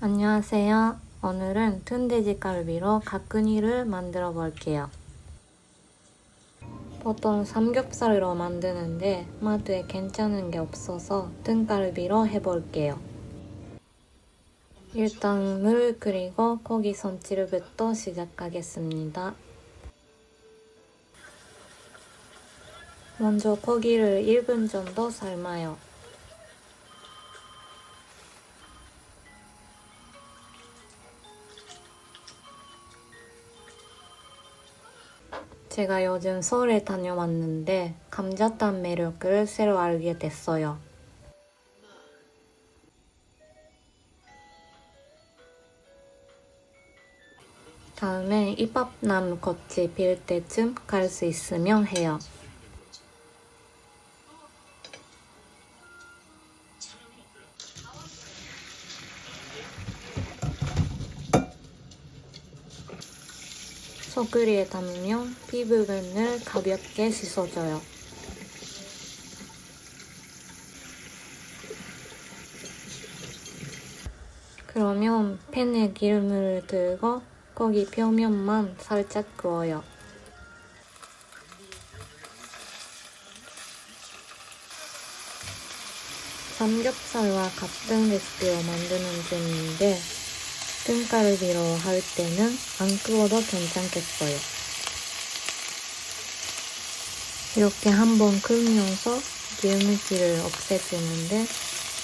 안녕하세요. 오늘은 툰돼지 갈비로 가꾸니를 만들어 볼게요. 보통 삼겹살로 만드는데 맛에 괜찮은 게 없어서 등갈비로 해볼게요. 일단 물 그리고 고기 손질부터 시작하겠습니다. 먼저 고기를 1분 정도 삶아요. 제가 요즘 서울에 다녀왔는데 감자탕 매력을 새로 알게 됐어요. 다음에 입밥남 겉이 빌 때쯤 갈 수 있으면 해요. 소쿠리에 담으면 피 부분을 가볍게 씻어줘요. 그러면 팬에 기름을 들고 고기 표면만 살짝 구워요. 삼겹살과 같은 레시피로 만드는 중인데 등갈비로 할 때는 안 구워도 괜찮겠어요. 이렇게 한번 끓으면서 기름기를 없애주는데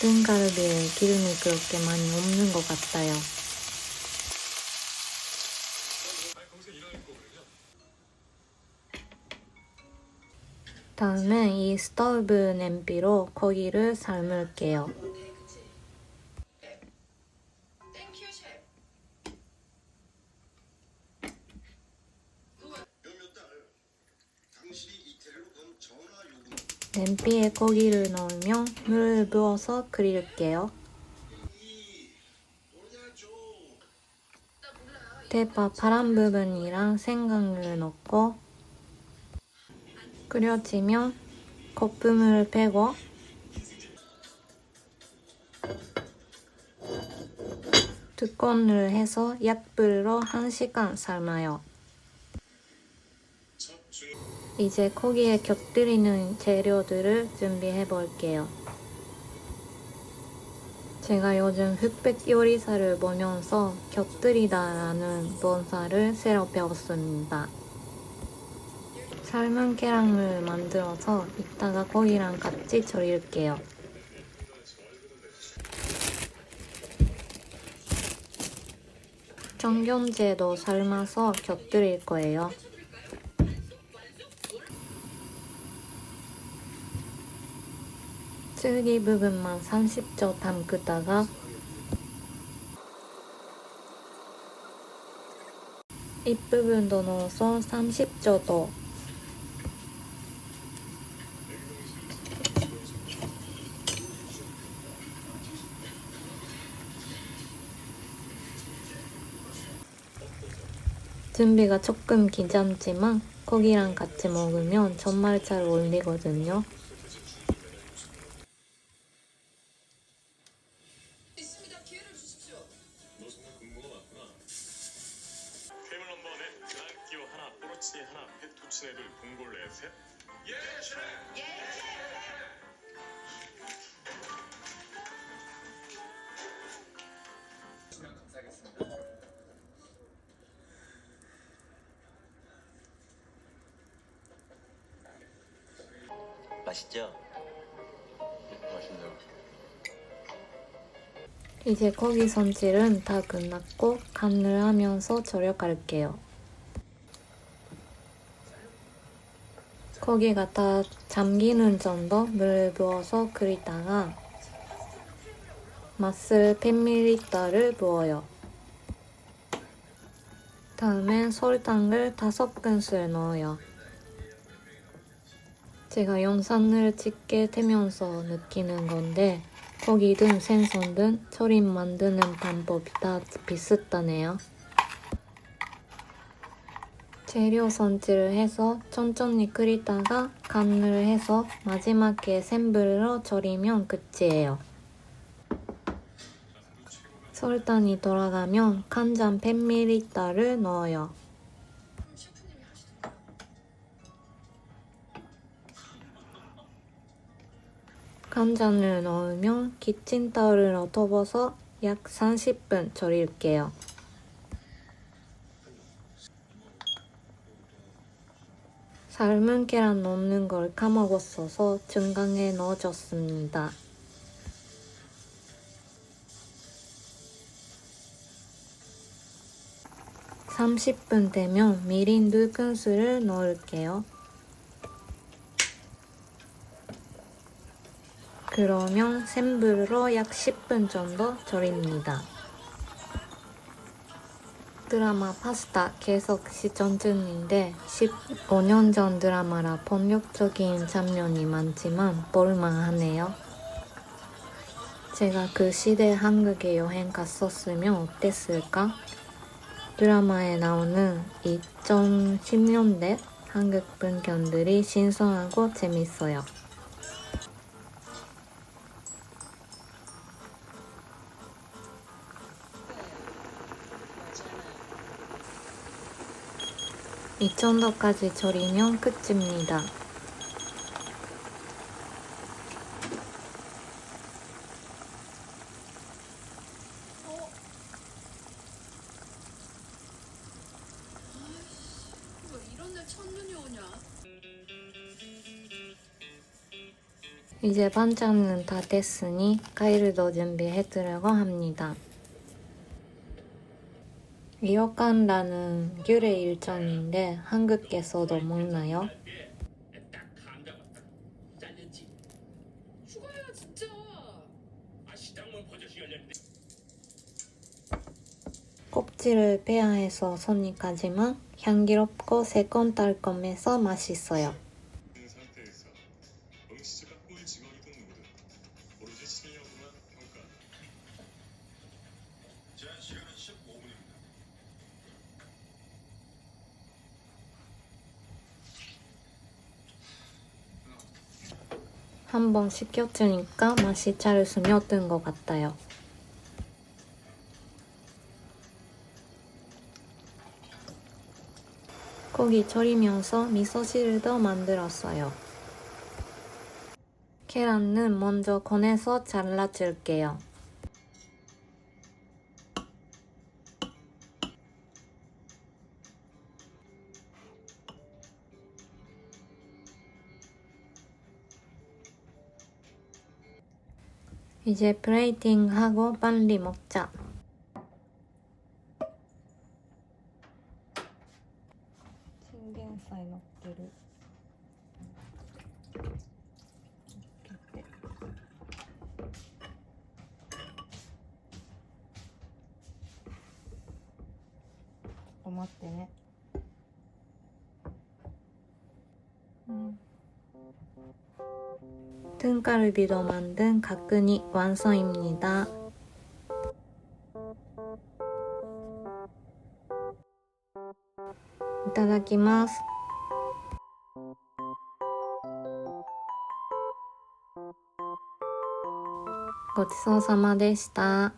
등갈비에 기름이 그렇게 많이 없는 것 같아요. 다음에 이 스토브 냄비로 고기를 삶을게요. 땡큐 셰프. 몇몇 달 당신이 이태리로 건 전화 요금 냄비에 고기를 넣으면 물을 부어서 끓일게요. 대파 파란 부분이랑 생강을 넣고 끓여지면 거품을 빼고 두건을 해서 약불로 1시간 삶아요. 이제 고기에 곁들이는 재료들을 준비해 볼게요. 제가 요즘 흑백 요리사를 보면서 곁들이다라는 본사를 새로 배웠습니다. 삶은 계란을 만들어서 이따가 고기랑 같이 절일게요. 정경제도 삶아서 곁들일 거예요. 줄기 부분만 30초 담그다가 잎부분도 넣어서 30초 더 준비가 조금 귀찮지만 고기랑 같이 먹으면 정말 잘 어울리거든요. 드라기오 하나, 하나, 페투치네를 봉골레 셋. 예, 셰프. 예. 맛있죠? 맛있네요. 이제 고기 손질은 다 끝났고 간을 하면서 절여 갈게요. 고기가 다 잠기는 정도 물을 부어서 끓이다가 맛술 100ml를 부어요. 다음엔 설탕을 5큰술 넣어요. 제가 영상을 찍게 되면서 느끼는 건데 고기든 생선든 조림 만드는 방법이 다 비슷하네요. 재료 손질을 해서 천천히 끓이다가 간을 해서 마지막에 센 불로 절이면 끝이에요. 설탕이 돌아가면 간장 100ml를 넣어요. 간장을 넣으면 키친타올을 덮어서 약 30분 절일게요. 삶은 계란 넣는 걸 까먹었어서 중간에 넣어줬습니다. 30분 되면 미린 두 큰술을 넣을게요. 그러면 센 불로 약 10분 정도 절입니다. 드라마 파스타 계속 시청 중인데 15년 전 드라마라 본격적인 장면이 많지만 볼만하네요. 제가 그 시대 한국에 여행 갔었으면 어땠을까? 드라마에 나오는 2010년대 한국 분견들이 신선하고 재밌어요. 이 정도까지 절이면 끝입니다. 이제 반찬은 다 됐으니 가위를도 준비해 두려고 합니다. 리오칸라는 귤의 일종인데 한국에서도 먹나요? 껍질을 빼야 해서 손이 가지만 향기롭고 새콤달콤해서 맛있어요. 한번 시켰으니까 맛이 잘 스며든 것 같아요. 고기 절이면서 미소汁도 만들었어요. 계란은 먼저 꺼내서 잘라줄게요. 이제 플레이팅 하고 빨리 먹자. 신경살 넣기를. 고맙대. 음. 등갈비로 만든 가끈이 완성입니다.いただきます。ごちそうさまでした。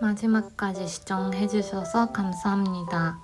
마지막까지 시청해주셔서 감사합니다.